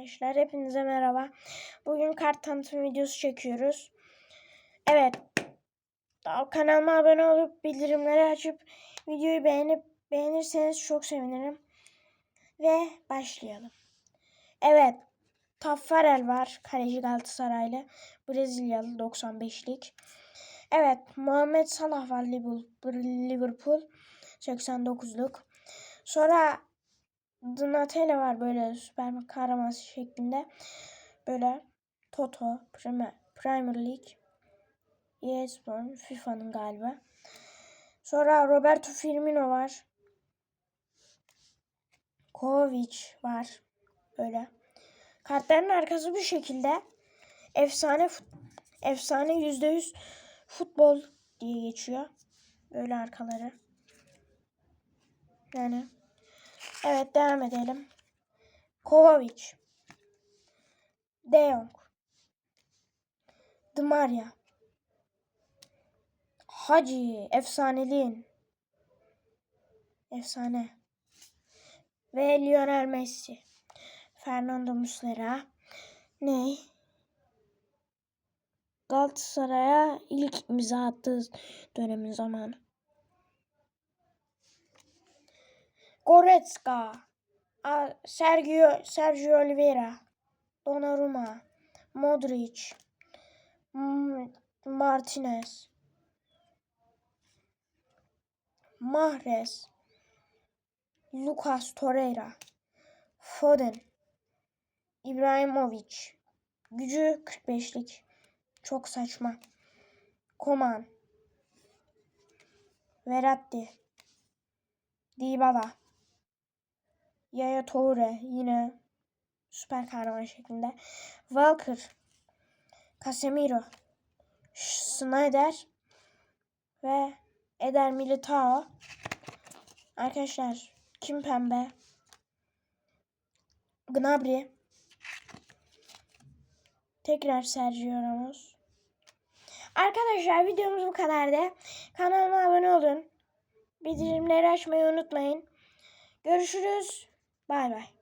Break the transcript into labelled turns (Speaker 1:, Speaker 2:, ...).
Speaker 1: Arkadaşlar hepinize merhaba. Bugün kart tanıtım videosu çekiyoruz. Evet. Kanalıma abone olup bildirimleri açıp videoyu beğenip beğenirseniz çok sevinirim. Ve başlayalım. Evet. Taffarel var. Kaleci Galatasaraylı. Brezilyalı 95'lik. Evet. Muhammed Salah var Liverpool. 89'luk. Sonra Donatello var böyle süper kahraman şeklinde. Böyle Toto, Premier, Premier League, ESPN, FIFA'nın galiba. Sonra Roberto Firmino var. Kovic var. Böyle. Kartların arkası bu şekilde. Efsane efsane %100 futbol diye geçiyor. Böyle arkaları. Yani Evet devam edelim. Kovacic. De Jong. Di Maria. Hacı. Efsaneliğin. Efsane. Ve Lionel Messi. Fernando Muslera. Ne? Galatasaray'a ilk imza attığı dönemin zamanı. Goretzka, Sergio, Sergio Oliveira, Donnarumma, Modric, Martinez, Mahrez, Lucas Torreira, Foden, İbrahimovic, gücü 45'lik, çok saçma, Koman, Verratti, Dybala, Yaya Toure yine süper kahraman şeklinde. Walker, Casemiro, Snyder ve Eder Militao. Arkadaşlar kim pembe? Gnabry. Tekrar Sergio Ramos. Arkadaşlar videomuz bu kadardı. Kanalıma abone olun. Bildirimleri açmayı unutmayın. Görüşürüz. Bay bay.